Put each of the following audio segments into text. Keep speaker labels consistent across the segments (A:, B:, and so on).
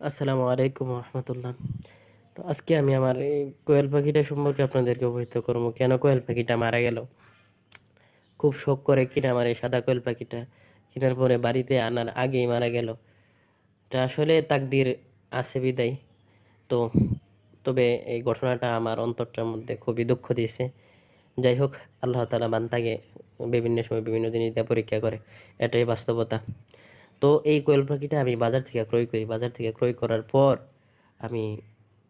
A: আসসালামু আলাইকুম রহমতুল্লাহ। তো আজকে আমি আমার এই কোয়েল পাখিটা সম্পর্কে আপনাদেরকে অবহিত করব। কেন কোয়েল পাখিটা মারা গেল? খুব শখ করে কিনা আমার এই সাদা কোয়েল পাখিটা। কেনার পরে বাড়িতে আনার আগেই মারা গেল। এটা আসলে তাকদির আছে বিদায়। তো তবে এই ঘটনাটা আমার অন্তরটার মধ্যে খুবই দুঃখ দিয়েছে। যাই হোক, আল্লাহ তালা বান্তাকে বিভিন্ন সময় বিভিন্ন জিনিস দিয়ে পরীক্ষা করে। এটাই বাস্তবতা। তো এই কোয়েল পাখিটা আমি বাজার থেকে ক্রয় করি। বাজার থেকে ক্রয় করার পর আমি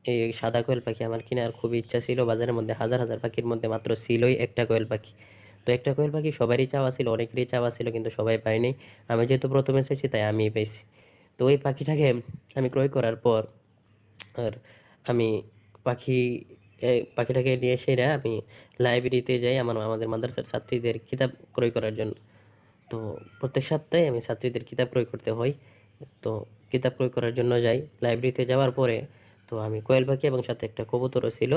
A: এই সাদা কোয়েল পাখি আমার কেনার খুব ইচ্ছা ছিল। বাজারের মধ্যে হাজার হাজার পাখির মধ্যে মাত্র ছিলই একটা কোয়েল পাখি। তো একটা কোয়েল পাখি সবারই চাওয়া ছিল, অনেকেরই চাওয়া ছিল, কিন্তু সবাই পায়নি। আমি যেহেতু প্রথমে এসেছি, তাই আমিই পেয়েছি তো ওই পাখিটাকে আমি ক্রয় করার পর আর আমি পাখি পাখিটাকে নিয়ে সেরা আমি লাইব্রেরিতে যাই আমার, আমাদের মাদ্রাসার ছাত্রীদের কিতাব ক্রয় করার জন্য। তো প্রত্যেক সপ্তাহে আমি ছাত্রীদের কিতাব ক্রয় করতে হয়। তো কিতাব ক্রয় করার জন্য যাই। লাইব্রেরিতে যাওয়ার পরে তো আমি কোয়েল পাখি এবং সাথে একটা কবুতরও ছিল।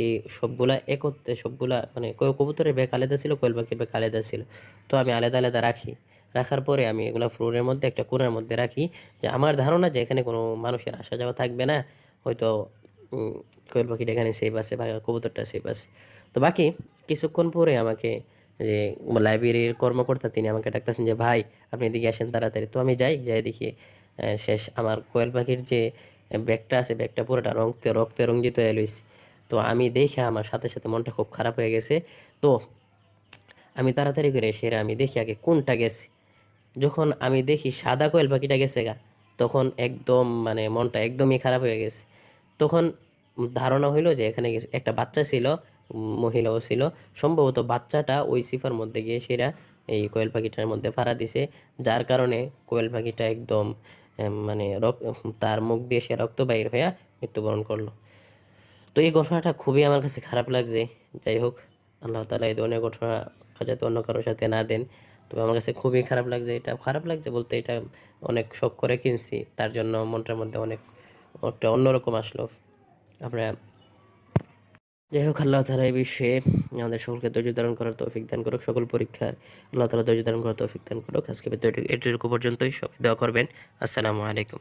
A: এই সবগুলা একত্রে সবগুলা মানে কবুতরের ব্যাগ আলাদা ছিল, কোয়েল পাখির ব্যাগ আলাদা ছিল। তো আমি আলাদা আলাদা রাখি। রাখার পরে আমি এগুলো ফ্লোরের মধ্যে একটা কোণের মধ্যে রাখি। যে আমার ধারণা যে এখানে কোনো মানুষের আসা যাওয়া থাকবে না। হয়তো কোয়েল পাখিটা এখানে সেফ আছে বা কবুতরটা সেফ আছে। তো বাকি কিছুক্ষণ পরে আমাকে যে লাইব্রেরির কর্মকর্তা তিনি আমাকে ডাকতেছেন যে, ভাই, আপনি এদিকে আসেন তাড়াতাড়ি। তো আমি যাই যাই দেখি শেষ আমার কোয়েল পাখির যে ব্যাগটা আছে, ব্যাগটা পুরোটা রক্তে রক্তে রঞ্জিত হয়ে লইছে। তো আমি দেখে আমার সাথে সাথে মনটা খুব খারাপ হয়ে গেছে। তো আমি তাড়াতাড়ি করে এসে আমি দেখি আগে কোনটা গেছে। যখন আমি দেখি সাদা কোয়েল পাখিটা গেছে গা, তখন একদম মানে মনটা একদমই খারাপ হয়ে গেছে। তখন ধারণা হইল যে, এখানে একটা বাচ্চা ছিল মহিলাও ছিল। সম্ভবত বাচ্চাটা ওই সিফার মধ্যে গিয়ে সেরা এই কোয়েল পাখিটার মধ্যে ফাড়া দিছে। যার কারণে কোয়েল পাখিটা একদম মানে তার মুখ দিয়ে সে রক্ত বাইর হয়ে মৃত্যুবরণ করল। তো এই ঘটনাটা খুবই আমার কাছে খারাপ লাগছে। যাই হোক, আল্লাহ তালা এই ধরনের ঘটনা যাতে অন্য কারোর সাথে না দেন। তবে আমার কাছে খুবই খারাপ লাগছে এটা। খারাপ লাগছে বলতে এটা অনেক শখ করে কিনছি। তার জন্য মনটার মধ্যে অনেক একটা অন্যরকম আসলো। আমরা যাই হোক আল্লাহ তালা এই বিষয়ে আমাদের সকলকে ধৈর্য ধারণ করার তৌফিক দান করুক, সকল পরীক্ষার আল্লাহ তালা ধৈর্য ধারণ করার তৌফিক দান করুক। আজকে এটুকু পর্যন্তই সবাই দোয়া করবেন। আসসালামু আলাইকুম।